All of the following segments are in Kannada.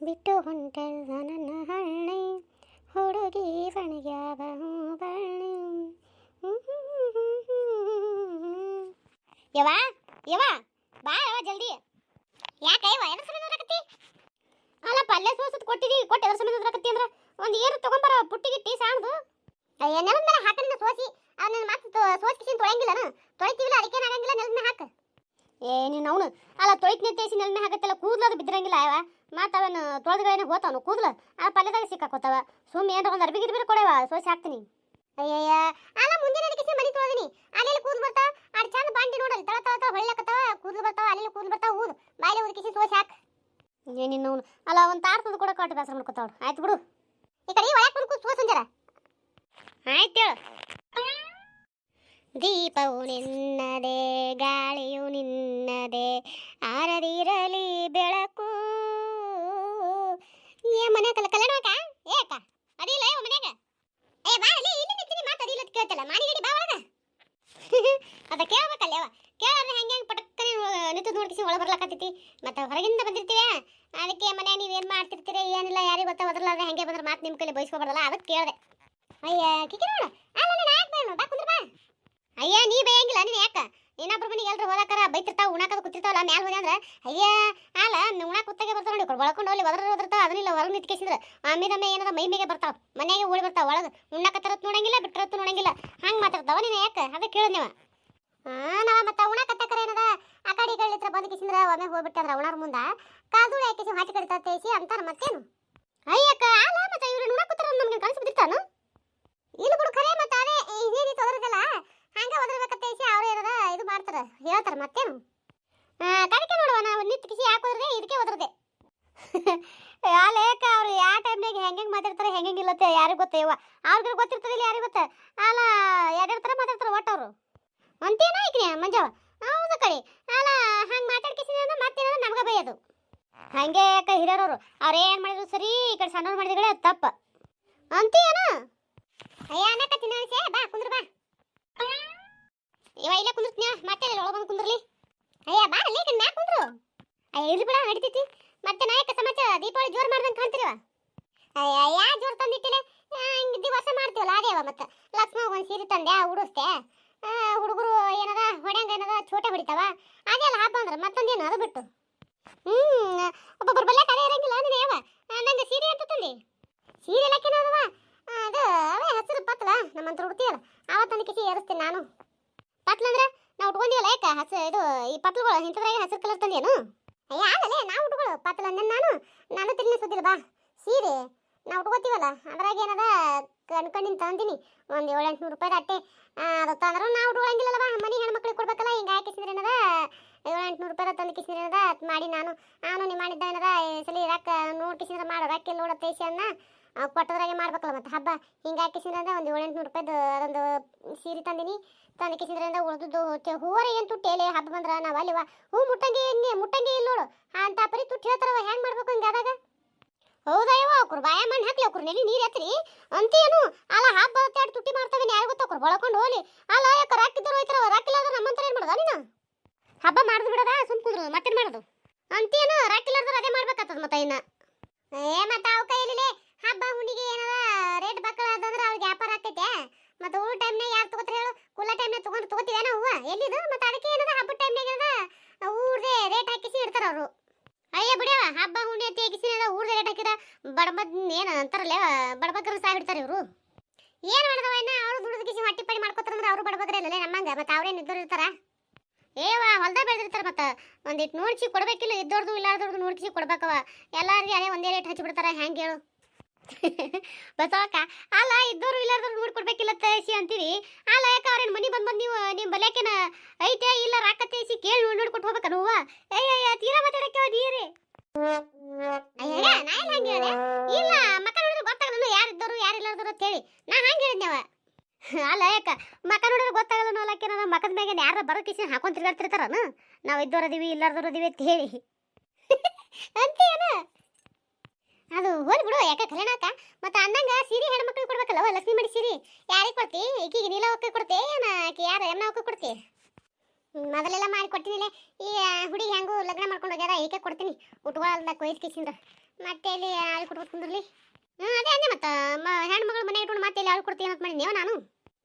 ಬಿಟ್ಟು ಹೊಂಟೆಲ್ಲ ನನ್ನ ಹಳ್ಳಿ ಹುಡುಗಿ ಬಣಿಗ್ಯಾವ ಬಳ್ಳಿ ಯವ್ವ ಯವ್ವ, ಬಾ ಯವ ಜಲ್ದಿ. ಯಾಕೆ ಯವ ಎದ್ರ ಸಮಯ ನೋಡಕತ್ತಿ? ಅಲ್ಲ, ಪಲ್ಯ ಸೋಸತ್ ಕೊಟ್ಟಿದಿ, ಕೊಟ್ಟು ಎದ್ರ ಸಮಯ ನೋಡಕತ್ತಿ ಅಂದ್ರೆ ಒಂದು ಏನು ತಗೊಂಬರ ಪುಟ್ಟಿಗಿಟ್ಟಿ ಸಾಣದು ನೆಲದ ಮೇಲೆ ಹಾಕಲಿನ ಸೋಸಿ ಅದನ್ನ ಮತ್ತೆ ಸೋಸ್ಕಿಸಿನ ತೊಳೆಯಂಗಿಲ್ಲನ ತೊಳಿತೀವಿಲ್ಲ ಅದಕ್ಕೇನು ಆಗಂಗಿಲ್ಲ ನೆಲದ ಮೇಲೆ ಹಾಕ ಏ ನೀನು ಅವನು ಅಲ್ಲ ತೊಳಿತ್ನೆ ನಿಂತೇಸಿ ನೆಲದ ಮೇಲೆ ಹಾಕತ್ತಲ್ಲ ಕೂದ್ಲದು ಬಿದ್ದಿರಂಗಿಲ್ಲ ಅವ. ಮತ್ತೆ ಅವನು ತೊಳೆದ್ಗಳೇನೆ ಹೋತಾವನು ಕೂದ್ಲ. ಆ ಪಲ್ಯದಾಗ ಸಿಕ್ಕಾಕೋತಾವ ಸುಮ್ಮನೆ ಏನಾರ ಒಂದು ಅರ್ಬಿ ಗಿರ್ಬಿ ಕೊಡವ, ಸೋಸಿ ಹಾಕ್ತೀನಿ. ಅಯ್ಯಯ್ಯ. ಅಲ್ಲ ಮುಂದಿನ ಅದಕ್ಕೆ ಮನೆ ತೊಳೆದಿನಿ. ಅಲ್ಲಿ ಕೂದಲು ಬರ್ತಾವ? ಅಡ್ ಚಂದ ಬಾಂಡಿ ನೋಡಲ್ಲಿ, ತಳ ತಳ ತಳ ಹೊಳ್ಳಕತ್ತಾವ ಕೂದಲು ಬರ್ತಾವ ಅಲ್ಲಿ ಕೂದಲು ಬರ್ತಾವ, ಊದು. ಬಾಯಿಲೆ ಊದಕಿಸಿ ಸೋಸಿ ಹಾಕ್. ಏನಿನ್ನು ಅಲ್ಲ ಒಂದು ತಾರ್ ತಂದು ಕೂಡ ಕೊಟ್ಟು ಬೇಸರ ಮಾಡ್ಕೊತಾವಳು ಆಯ್ತು ಬಿಡು. ಈ ಕಡೆ ಒಳಗೆ ಬಂದು ಕೂತು ಸೋಸಂಜರ ಆಯ್ತು ದೀಪವು ನಿನ್ನದೇ ಗಾಳಿಯು ನಿನ್ನದೆ, ಆರದಿರಲಿ ಬೆಳಕು. ಏ ಮನೆ ಕಲ ಕಲ್ಲಡಕ ಏಕ ಅದಿಲ್ಲ, ಏ ಮನೆಗ. ಏ ಬಾ, ಅಲ್ಲಿ, ಇಲ್ಲಿ ನಿಂತೀನಿ ಮಾತು ಅದಿಲ್ಲ ಅಂತ ಕೇಳ್ತಲ್ಲ ಮಾನಿಗಡಿ ಬಾ ಒಳಗ. ಅದ ಕೇಳ್ಬೇಕಲ್ಲ ಯವ್ವ ಕೇಳಿದ್ರೆ ಹೆಂಗೆ ಹೆಂಗೆ ಪಟಕ್ಕನೆ ನಿಂತು ನೋಡ್ಕಿಸಿ ಒಳ ಬರ್ಲಾಕತ್ತೈತಿ. ಮತ್ತೆ ಹೊರಗಿಂದ ಬಂದಿರ್ತೀವಿ ಅದಕ್ಕೆ ಮನೆ, ನೀವೇನು ಮಾಡ್ತಿರ್ತೀರಿ? ಏನಿಲ್ಲ, ಯಾರಿಗೆ ಗೊತ್ತಾ ಒದರ್ಲಾರ್ದೆ ಹೆಂಗೆ ಬಂದ್ರೆ ಮಾತು ನಿಮ್ಮ ಕೈಲಿ ಬಯಸ್ಕೊಬಾರ್ದಲ್ಲ ಅದಕ್ಕೆ ಕೇಳಿದೆ. ಅಯ್ಯ ಕಿಕಿ ನೋಡು ಅಲ್ಲ ನಾನು ಯಾಕೆ ಬೇಡ ಬಾ ಕುಂದ್ರ ಬಾ ಅಯ್ಯ ನೀ ಬೇಯಂಗಿಲ್ಲ ನೀನು ಯಾಕ ಇನ್ನೊಬ್ರ ಮನೆಗೆ ಬೈತಿರ್ತಾವ ಉಣಾಕದ ಕೂತಿರ್ತಾವಲ್ಲ ಮ್ಯಾಲ ಹೋಗಿ ಅಂದ್ರೆ, ಅಯ್ಯ ಅಲ್ಲ ಉಣಾಕ ಕುತ್ತಾಗೆ ಬರ್ತಾವ ನೋಡಿ ಒಳಕೊಂಡು ಹೋಗ್ಲಿ ಒದ್ರ ಒದರ್ತಾವ ಅದನ್ನಿಲ್ಲ ಹೊರಗೆ ನಿಂತ್ಕೇಸಿದ್ರೆ, ಆಮೇಲೆ ಏನಾರ ಮೈ ಬರ್ತಾವ ಮನೆಗೆ ಓಡಿ ಬರ್ತಾವ, ಒಳಗೆ ಉಣ್ಣಾಕತ್ತರತ್ ನೋಡಂಗಿಲ್ಲ ಬಿಟ್ಟರತ್ತು ನೋಡಂಗಿಲ್ಲ, ಹಂಗ ಮಾತಾಡ್ತಾವ ನೀನು ಯಾಕೆ? ಅದಕ್ಕೆ ಕೇಳಿದ್ ನೀವು. ಹಾ ನಾವ ಮತ್ತೆ ಉಣಾಕತ್ತಕರ ಏನದ? ಆ ಕಡೆ ಈ ಕಡೆ ಹತ್ರ ಬಂದು ಕಿಸಿಂದ್ರ ಒಮ್ಮೆ ಹೋಗ್ಬಿಟ್ಟಂದ್ರ ಉಣಾರ ಮುಂದ ಕಾದುಳು ಯಾಕೆ ಹಾಕಿ ಕಡಿತಾ ತೇಸಿ ಅಂತಾರ ಮತ್ತೇನು? ಅಯ್ಯಕ್ಕ ಅಲ್ಲ ಮತ್ತೆ ಇವ್ರು ಉಣಾಕತ್ತಾರ ನಮ್ಗೆ ಕನ್ಸು ಬಿದ್ದಿರ್ತಾನು ಇಲ್ಲ ಬಿಡು ಖರೆ ಮತ್ತೆ ಅದೇ ಇದೇನಿ ತೊದರದಲ್ಲ ಹಂಗ ಒದರ್ಬೇಕತ್ತೇಸಿ ಅವ್ರು ಏನದ ಇದು ಮಾಡ್ತಾರ ಹೇಳ್ತಾರ ಮತ್ತೇನು ಕಡಿಕೆ ನೋಡುವ, ನಾವು ನಿತ್ ಕಿಸಿ ಹಾಕೋದ್ರೆ ಇದಕ್ಕೆ ಓದ್ರದೆ ಆ, ಲೇಖ ಅವ್ರು ಯಾವ ಟೈಮ್ನಾಗ ಹೆಂಗೆ ಮಾತಾಡ್ತಾರೆ ಹೆಂಗೆ ಇಲ್ಲತ್ತೆ, ಯಾರಿಗೂ ಗೊತ್ತೇ? ಇವ ಅವ್ರಿಗೆ ಗೊತ್ತಿರ್ತದಿಲ್ಲ ಯಾರಿಗೂ ಗೊತ್ತ? ಅಲ್ಲ ಎರಡು ಥರ ಮಾತಾಡ್ತಾರೆ ಒಟ್ಟು ಅವರು ಅಂತೇನ ಐಕ್ರಿ ಮಂಜವ ಹೌದು ಕಡೆ ಅಲ್ಲ, ಹಂಗೆ ಮಾತಾಡ್ಕಿಸಿದ್ರೆ ಮತ್ತೇನದ ನಮ್ಗೆ ಬೈಯೋದು. ಹಂಗೆ ಯಾಕ ಹಿರಿಯರವರು? ಅವ್ರು ಏನು ಮಾಡಿದ್ರು ಸರಿ, ಈ ಕಡೆ ಸಣ್ಣವ್ರು ಮಾಡಿದ್ರೆ ತಪ್ಪು. ಅಂತೀಯನ? ಅಯ್ಯ ಅನ್ನಕತ್ತೀನಿ ಅನ್ಸೆ ಬಾ, ಕುಂದ್ರ ಬಾ. ಇವ ಇಲ್ಲೇ ಕುಂದಿರ್ತೀನಿ ಮತ್ತೆ ಒಳಗೆ ಬಂದು ಕುಂದ್ರಲಿ? ಅಯ್ಯ, ಬಾ ಅಲ್ಲೇ ಮ್ಯಾಕ್ ಕುಂದ್ರು. ಅಯ್ಯ, ಇರ್ಲಿ ಬಿಡ, ನಡಿತೈತಿ. ಮತ್ತೆ ನಾಯಕ ಸಮಾಚಾರ, ದೀಪಾವಳಿ ಜೋರ್ ಮಾಡ್ದಂಗೆ ಕಾಣ್ತಿರವ ಅಯ್ಯ, ಯಾ ಜೋರ್ ತಂದಿಟ್ಟಿಲ್ಲ ಹಿಂಗೆ ದಿವಸ ಮಾಡ್ತೀವಲ್ಲ ಅದೇವ ಮತ್ತೆ. ಲಕ್ಷ್ಮ ಒಂದು ಸೀರೆ ತಂದೆ ಉಡಿಸ್ತೆ ಹುಡುಗರು ಏನದ, ಹೊಡ್ಯಂಗ ಏನದ, ಚೋಟೆ ಹೊಡಿತಾವ. ಅದೆಲ್ಲ ಹಬ್ಬ ಅಂದ್ರೆ ಮತ್ತೊಂದೇನು ಅದು ಬಿಟ್ಟು. ಹ್ಮ್ ಒಬ್ಬೊಬ್ಬರು ಬಲ್ಲೆ ಕಡೆ ಇರಂಗಿಲ್ಲ ನೀನು ಯಾವ ನಂಗೆ ಸೀರೆ ಅಂತ ತಂದಿ ಸೀರೆ ಲೆಕ್ಕನ ಅದವ ಅದು ಅವೇ ಹಸಿರು ಪತ್ಲ ನಮ್ಮಂತ ಉಡ್ತೀಯಲ್ಲ ಆವತ್ತನ ಕಿಸಿ ಏರಿಸ್ತೀನಿ ನಾನು ಪತ್ಲ ಅಂದ್ರೆ ನಾವು ಉಟ್ಕೊಂಡಿವಲ್ಲ ಯಾಕ ಹಸ ಇದು ಈ ಪತ್ಲಗಳು ಇಂಥದ್ರಾಗ ಹಸಿರು ಕಲರ್ ತಂದೇನು ಅಯ್ಯ ಆಗಲೇ ನಾವು ಉಟ್ಕೊಳ್ಳು ಪತ್ಲ ಅಂದೆ ನಾನು. ನಾನು ತಿರ್ಲಿ ಸುದ್ದಿಲ್ಲ, ಬಾ. ಸೀರೆ, ನಾವು ಉಟ್ಕೋತೀವಲ್ಲ, ಅದ್ರಾಗ ಏನದ ಕಣ್ಕಂಡಿನ ತಂದಿನಿ, ಒಂದು ಏಳು ಎಂಟುನೂರು ರೂಪಾಯಿ ಅಟ್ಟೆ ಅದು ತಂದ್ರೆ, ನಾವು ಉಟ್ಕೊಳಂಗಿಲ್ಲಲ್ಲ ಮನೆ ಹೆಣ್ಮಕ್ಳಿಗೆ ಕೊಡ್ಬೇಕಲ್ಲ, ಹಿಂಗೆ ಹಾಕಿಸಿದ್ರೆ ಏನದ ಏಳು ಎಂಟುನೂರು ರೂಪಾಯಿ ತಂದು ಕಿಸಿದ್ರೆ ಏನದ ಮಾಡಿ ನಾನು. ನಾನು ನೀವು ಮಾಡಿದ್ದ ಏನದ ಸಲ ರೊಕ್ಕ ನೋಡಿ ಕಿಸಿದ್ರೆ ಮಾಡೋ ರೊಕ್ಕ ನೋಡೋ ತೇಸಿಯನ್ನ ಕೊಟ್ಟದ್ರಾಗೆ ಮಾಡ್ಬೇಕಲ್ಲ ಮತ್ತೆ. ಹಬ್ಬ ಹಿಂಗೆ ಹಾಕಿಸಿದ್ರೆ ಒಂದು ಏಳು ಎಂಟುನೂರು ರೂಪಾಯಿದು ಅದೊಂದು ಸೀರೆ ತಂದಿನಿ. ತಂದು ಕಿಸಿದ್ರಿಂದ ಉಳಿದು ಹೂವರ ಏನು ತುಟ್ಟೇಲೆ ಹಬ್ಬ ಬಂದ್ರೆ ನಾವು ಅಲ್ಲಿವ? ಹೂ, ಮುಟ್ಟಂಗೆ ಹಿಂಗೆ? ಮುಟ್ಟಂಗೆ ಇಲ್ಲ ನೋಡು. ಅಂತ ಪರಿ ತುಟ್ಟಿ ಹೇಳ್ತಾರವ ಹೆಂಗೆ ಮಾಡ್ಬೇಕು ಹಿಂಗೆ ಆದಾಗ ಹೌದಯ್ಯವ ಅವ್ರು ಬಾಯ ಮಣ್ಣು ಹಾಕ್ಲಿ ಅವ್ರು ನೆಲಿ ನೀರು ಎತ್ತರಿ ಅಂತೇನು ಅಲ್ಲ, ಹಬ್ಬ ಎರಡು ತುಟ್ಟಿ ಮಾಡ್ತವೆ ಯಾರು ಗೊತ್ತವ್ರು ಬಳಕೊಂಡು ಹೋಲಿ ಅಲ್ಲ, ಯಾಕೆ ರಾಕಿದ್ರು ಹೋಯ್ತಾರವ? ರಾಕಿಲ್ಲ ಅಂದ್ರೆ ನಮ್ಮಂತರ ಏನು ಮಾಡೋದ ನೀನು ಹಬ್ಬ ಮಾಡಿದ್ ಬಿಡದ? ಸುಮ್ ಕುಂದ್ರು, ಮತ್ತೇನು ಮಾಡೋದು? ಅಂತೇನು ರಾಕಿಲ್ಲಾರ್ದ್ರೆ ಅದೇ ಮಾಡ್ಬೇಕಾಗ್ತದ ಮತ್ತೆ ಇನ್ನ. ಏ, ಮತ್ತೆ ಅವ ಕೈಲಿಲೆ ಹಬ್ಬ, ಹುಣ್ಣಿಗೆ ಏನದ ರೇಟ್ ಬಕ್ಕಳ ಅದಂದ್ರೆ ಅವ್ರಿಗೆ ವ್ಯಾಪಾರ ಆಗ್ತೈತೆ. ಮತ್ತೆ ಉಳು ಟೈಮ್ನಾಗ ಯಾರು ತಗೋತಾರೆ ಹೇಳು? ಕುಲ್ಲ ಟೈಮ್ನಾಗ ತಗೊಂಡು ತಗೋತೀವಿ ನಾವು ಹೂವ? ಎಲ್ಲಿದು? ಮತ್ತೆ ಅದಕ್ಕೆ ಏನದ ಹಬ್ಬದ ಟೈಮ್ನಾಗ ಏನದ? ಊರ್ದೆ ರೇಟ್ ಹಾಕಿಸಿ ಇಡ್ತಾರ ಅವರು. ಅಯ್ಯ ಬಿಡ್ಯವ ಹಬ್ಬ ಹುಣ್ಣಿ ಅಂತ ಹೇಗಿಸಿ ಊರ್ದೆ ರೇಟ್ ಹಾಕಿದ ಬಡಬದ್ ಏನು ಅಂತಾರಲ್ಲ, ಬಡಬಗ್ಗರು ಸಹ ಬಿಡ್ತಾರೆ ಇವರು. ಏನು ಮಾಡಿದವ ಇನ್ನ? ಅವ್ರು ದುಡ್ದು ಕಿಸಿ ಹೊಟ್ಟಿ ಪಡಿ ಮಾಡ್ಕೋತಾರಂದ್ರೆ ಅವರು ಬಡಬಗ್ರೆ ಅಲ್ಲೇ ನಮ್ಮಂಗ? ಮತ್ತೆ ಅವ್ರೇನು ಇದ್ದವ್ರು ಇರ್ತಾರ ಏವ ಹೊಲ್ದಾಗ ಬೆಳೆದಿರ್ತಾರೆ ಮತ್ತೆ. ಒಂದಿಟ್ಟು ನೋಡ್ಸಿ ಕೊಡ್ಬೇಕಿಲ್ಲ ಇದ್ದವ್ರದ್ದು ಇಲ್ಲಾರ್ದವ್ರದ್ದು ನೋಡ್ಸಿ ಕೊಡ್ಬೇಕವ ಎಲ್ಲಾರ್ಗಿ ಅದೇ ಒಂದೇ ರೇಟ್ ಹಚ್ಚಿಬಿಡ್ತಾರ ಹೆಂಗೆ ಹೇಳು? ಬಸವಕ್ಕ, ಅಲ್ಲ, ಇದ್ದೋರು ಇಲ್ಲಾರ್ದವ್ರು ನೋಡಿ ಕೊಡ್ಬೇಕಿಲ್ಲ ತೇಸಿ ಅಂತೀರಿ? ಅಲ್ಲ, ಯಾಕೆ ಅವ್ರೇನು ಮನೆ ಬಂದು ಬಂದು ನೀವು ನಿಮ್ಮ ಬಲ್ಯಾಕೇನ ಐತೆ, ಇಲ್ಲ ರಾಕ ತೇಸಿ ಕೇಳಿ ನೋಡಿ ನೋಡಿ ಕೊಟ್ಟು ಹೋಗ್ಬೇಕ ನೋವ? ಅಯ್ಯ ತೀರಾ ಮಾತಾಡಕ್ಕೆ ನೀರೇ ಅಯ್ಯ ನಾ ಎಲ್ಲ ಹಂಗೆ ಹೇಳಿದೆ? ಇಲ್ಲ ಮಕ್ಕ ನೋಡಿದ್ರೆ ಗೊತ್ತಾಗಲ್ಲ ಯಾರು ಇದ್ದವರು ಯಾರು ಇಲ್ಲಾರ್ದವ್ರು ಅಂತ ಹೇಳಿ. ನಾ ಹಂಗೆ ಹೇಳಿದ್ನವ ಅಲ್ಲ, ಯಾಕ? ಮಕ ನೋಡಿದ್ರೆ ಗೊತ್ತಾಗಲ್ಲ ನೋ ನನ್ನ ಮಕದ ಮ್ಯಾಗ ಯಾರು ಬರೋ ಕಿಸಿನ ಹಾಕೊಂಡ್ ನಾವು ಇದ್ದವ್ರ ಅದೀವಿ ಇಲ್ಲಾರ್ದವ್ರು ಅದೀವಿ ಅಂತ ಹೇಳಿ. ಅಂತೇನ ಹೋಲ್ ಬಿಡು, ಯಾಕೆ ಕಲ್ಯಾಣಕ್ಕ ಮತ್ತೆ ಅಂದಂಗ ಸೀರೆ ಹೆಣ್ಮಕ್ಳಿಗೆ ಕೊಡ್ಬೇಕಲ್ಲವ ಲಕ್ಷ್ಮಿ ಮಡಿ ಸೀರೆ? ಯಾರಿಗೆ ಕೊಡ್ತಿ? ಈಕಿಗೆ ನೀಲವಕ್ಕೆ ಕೊಡ್ತಿ, ಏನ ಆಕಿ ಯಾರು ಎಮ್ಮ ಅವಕ್ಕೆ ಕೊಡ್ತಿ? ಮೊದಲೆಲ್ಲ ಮಾಡಿ ಕೊಡ್ತೀನಿ ಈ ಹುಡುಗಿ ಹೆಂಗೂ ಲಗ್ನ ಮಾಡ್ಕೊಂಡು ಹೋಗ್ಯಾರ ಏಕೆ ಕೊಡ್ತೀನಿ. ಉಟ್ಕೊಳಲ್ದ ಕೊಯ್ದು ಕಿಸಿಂದ. ಮತ್ತೆ ಇಲ್ಲಿ ಹಾಳು ಕೊಡ್ಬೇಕು ಕುಂದ್ರಲಿ. ಹ್ಞೂ ಅದೇ ಅಂದೆ ಮತ್ತೆ ಹೆಣ್ಮಗಳು ಮನೆ ಇಟ್ಕೊಂಡು ಮತ್ತೆ ಇಲ್ಲಿ ಹಾಳು ಕೊಡ್ತೀನಿ ಅಂತ ಮಾಡಿದ್ನೇವ ನಾನು?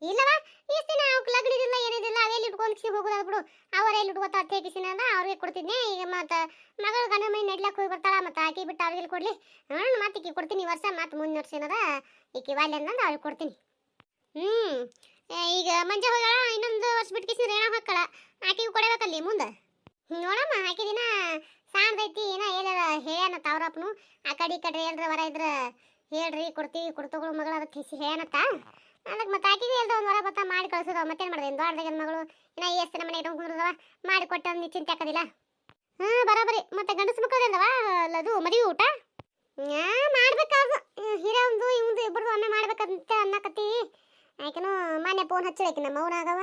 ಇಲ್ಲವ, ಇಷ್ಟು ದಿನ ಅವ್ಕೆ ಲಗ್ನ ಇದಿಲ್ಲ ಏನಿದಿಲ್ಲ, ಅವೆಲ್ಲಿ ಇಟ್ಕೊಂಡು ಕಿಸಿ ಹೋಗೋದು ಬಿಡು. ಅವರ ಎಲ್ಲಿ ಇಟ್ಕೋತ ಅತ್ತೆ ಕಿಸಿನ ಅವ್ರಿಗೆ ಕೊಡ್ತಿದ್ನೆ ಈಗ ಮತ್ತೆ ಮಗಳು ಗಂಡ ಮೈ ನಡ್ಲಕ್ಕೆ ಹೋಗಿ ಬರ್ತಾಳ, ಮತ್ತೆ ಆಕಿ ಬಿಟ್ಟು ಅವ್ರಿಗೆ ಕೊಡ್ಲಿ. ನೋಡೋಣ ಮತ್ತೆ ಈಕಿ ಕೊಡ್ತೀನಿ ಈ ವರ್ಷ, ಮತ್ತೆ ಮುಂದಿನ ವರ್ಷ ಏನದ ಈಕಿ ವಾಲ್ಯ ಅಂದಂದು ಅವ್ರಿಗೆ ಕೊಡ್ತೀನಿ. ಹ್ಞೂ ಈಗ ಮಂಜ ಹೋಗ್ಯಾಳ, ಇನ್ನೊಂದು ವರ್ಷ ಬಿಟ್ಟು ಕಿಸಿನ ಏನೋ ಹಾಕಳ ಆಕಿಗೆ ಕೊಡಬೇಕಲ್ಲಿ ಮುಂದೆ? ನೋಡಮ್ಮ, ಆಕಿ ದಿನ ಸಾಣ್ದೈತಿ ಏನ ಏನಾರ ಹೇಳ್ಯಾನ ತಾವ್ರಪ್ಪನು ಆ ಕಡೆ ಈ ಕಡೆ ಎಲ್ಲರ ವರ ಇದ್ರ ಹೇಳ್ರಿ ಕೊಡ್ತೀವಿ ಕೊಡ್ತಗಳು ಮಗಳ ಅದಕ್ಕೆ ಹಿಸಿ ಹೇಳ್ಯಾನತ್ತ ಅದಕ್ಕೆ ಮತ್ತೆ ಆಕಿಗೆ ಹೇಳ್ದ ಒಂದು ವರ ಬತ್ತ ಮಾಡಿ ಕಳ್ಸೋದು ಮತ್ತೇನು ಮಾಡಿದೆ? ದೊಡ್ಡದಾಗ ಮಗಳು, ಇನ್ನ ಎಷ್ಟು ಮನೆ ಇಟ್ಕೊಂಡು ಮಾಡಿ ಕೊಟ್ಟ ಒಂದು ಚಿಂತೆ ಹಾಕೋದಿಲ್ಲ. ಹಾ, ಬರೋಬರಿ. ಮತ್ತೆ ಗಂಡಸ ಮಕ್ಕಳದವ ಅದು ಮದುವೆ ಊಟ? ಹಾ, ಮಾಡ್ಬೇಕಾದ. ಹಿರ ಒಂದು, ಇವಂದು ಇಬ್ಬರದು ಒಮ್ಮೆ ಮಾಡ್ಬೇಕಂತ ಅನ್ನಕತ್ತೀವಿ ಆಕೆನೂ ಮೊನ್ನೆ ಫೋನ್ ಹಚ್ಚಿಳಕಿ ನಮ್ಮ ಮೌನ ಆಗವ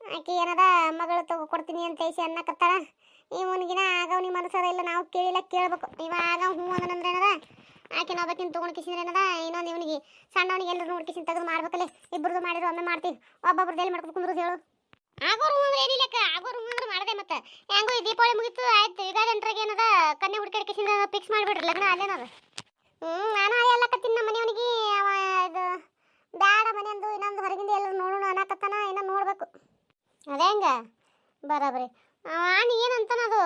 ಆಕೆ ಏನದ, ಮಗಳು ತಗೋ ಕೊಡ್ತೀನಿ ಅಂತ ಐಸಿ ಅನ್ನಕತ್ತಾಳ. ಇವನಿಗಿನ ಆಗವ್ನಿ ಮನಸ್ಸದ ಇಲ್ಲ, ನಾವು ಕೇಳಿಲ್ಲ, ಕೇಳ್ಬೇಕು. ಇವಾಗ ಹ್ಞೂ ಅಂದ್ರೆ ಏನದ? ಆಕಿನ ಬತ್ತಿನ ತೊಗೊಂಡು ಕಿಸಿದ್ರೆ ಏನದ? ಇನ್ನೊಂದು ಇವನಿಗೆ ಸಣ್ಣವನಿಗೆ ಎಲ್ಲರೂ ನೋಡಿ ಕಿಸಿನ ತೆಗೆದು ಮಾಡ್ಬೇಕಲ್ಲೇ ಇಬ್ಬರದು ಮಾಡಿದ್ರು, ಒಮ್ಮೆ ಮಾಡ್ತೀವಿ ಒಬ್ಬೊಬ್ರದ್ದು ಎಲ್ಲಿ ಮಾಡ್ಕೊಂಡು ಕುಂದ್ರು ಹೇಳು. ಆಗೋರು ಅಂದ್ರೆ ಏನಿಲ್ಲಕ್ಕ ಆಗೋರು ಅಂದ್ರೆ ಮಾಡದೆ ಮತ್ತೆ. ಹೆಂಗೋ ಈ ದೀಪಾವಳಿ ಮುಗಿತು, ಆಯ್ತು. ಯುಗಾದಿ ಅಂಟ್ರಾಗ ಏನದ? ಕನ್ನೆ ಹುಡುಕಿ ಕಿಸಿನ ಫಿಕ್ಸ್ ಮಾಡಿಬಿಡ್ರಿ, ಲಗ್ನ ಅಲ್ಲೇನದ ಹ್ಞೂ ನಾನು ಎಲ್ಲ ಕತ್ತಿನ ನಮ್ಮ ಮನೆಯವನಿಗೆ. ಅವ ಇದು ಬ್ಯಾಡ ಮನೆಯಂದು, ಇನ್ನೊಂದು ಹೊರಗಿಂದ ಎಲ್ಲರೂ ನೋಡೋಣ ಅನ್ನಕತ್ತಾನ ಇನ್ನ ನೋಡ್ಬೇಕು. ಅದೇ ಹೆಂಗ? ಬರಾಬರಿ. ಏನಂತಾನ ಅದು?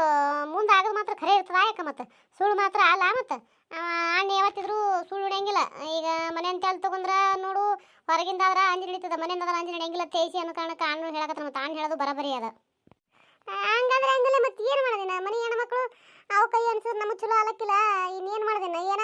ಮುಂದೆ ಆಗೋದು ಮಾತ್ರ ಖರೆ ಇರ್ತದ ಯಾಕೆ ಮತ್ತೆ? ಸುಳ್ಳು ಮಾತ್ರ ಅಲ್ಲ ಮತ್ತೆ? ಅಣ್ಣ ಯಾವತ್ತಿದ್ರು ಸುಳ್ಳು ಹಿಡಿಯಂಗಿಲ್ಲ. ಈಗ ಮನೆ ಅಂತ ಅಲ್ಲಿ ತಗೊಂಡ್ರ ನೋಡು, ಹೊರಗಿಂದ ಆದ್ರೆ ಅಂಜಿ ಹಿಡಿತದ ಮನೆಯಿಂದ ಅಂದ್ರೆ ಅಂಜಿ ಹಿಡಿಯಂಗಿಲ್ಲ. ತೇಸಿ ಅನ್ನೋ ಕಾರಣಕ್ಕೆ ಅಣ್ಣ ಹೇಳಕತ್ತಾರ ಮತ್ತೆ ಅಣ್ಣ ಹೇಳೋದು ಬರಬರಿ ಅದ. ಹಂಗಂದ್ರೆ ಹಂಗಿಲ್ಲ ಮತ್ತೆ ಏನು ಮಾಡೋದಿನ ಮನೆ ಹೆಣ್ಮಕ್ಳು, ಅವು ಕೈ ಅನ್ಸಿದ್ರೆ ನಮಗೆ ಚಲೋ ಆಲಕ್ಕಿಲ್ಲ. ಇನ್ನೇನು ಮಾಡೋದಿನ ಏನ?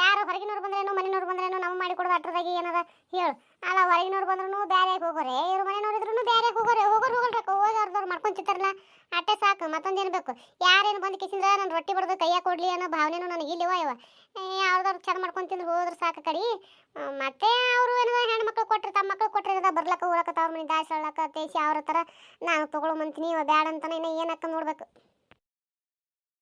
ಯಾರು ಹೊರಗಿನವ್ರು ಬಂದ್ರೇನು ಮನೆಯವ್ರು ಬಂದ್ರೇನು ನಮ್ಮ ಮಾಡಿ ಕೊಡೋದು ಅಟ್ರದಾಗಿ ಏನದ? ಹೇಳು. ಅಲ್ಲ, ಹೊರಗಿನವ್ರು ಬಂದ್ರು ಬೇರೆ ಹೋಗೋರೆ. ಇವ್ರು ಮನೆಯವ್ರು ಇದ್ರು ಬೇರೆ ಹೋಗೋರೆ. ಹೋಗೋರು ಹೋಗಲ್ರ. ಹೋಗಿ ಅವ್ರದವ್ರು ಮಾಡ್ಕೊಂತಿರ್ತಾರಲ್ಲ, ಅಟ್ಟೆ ಸಾಕು ಮತ್ತೊಂದೇನು ಬೇಕು? ಯಾರೇನು ಬಂದು ಕಿಸಿಂದ ನಾನು ರೊಟ್ಟಿ ಬಡ್ದು ಕೈಯ ಕೊಡ್ಲಿ ಅನ್ನೋ ಭಾವನೆನೂ ನನಗೆ ಇಲ್ಲಿವ ಇವ ಯಾವ್ದಾದ್ರು ಚಂದ ಮಾಡ್ಕೊಂಡು ತಿಂದು ಹೋದ್ರೆ ಸಾಕು ಕಡಿ. ಮತ್ತೆ ಅವರು ಏನದ ಹೆಣ್ಮಕ್ಳು ಕೊಟ್ಟರೆ ತಮ್ಮ ಮಕ್ಳು ಕೊಟ್ಟರೆ ಬರ್ಲಕ್ಕ, ಊರಕ್ಕ, ತವ್ರ ಮನೆ ದಾಸಿ ಹೇಳಕ್ಕ ತೇಸಿ ಅವ್ರ ಥರ ನಾನು ತೊಗೊಳಮಂತೀನಿ, ಇವ ಬ್ಯಾಡ ಅಂತಾನೆ ಇನ್ನು ಏನಕ್ಕ ನೋಡ್ಬೇಕು?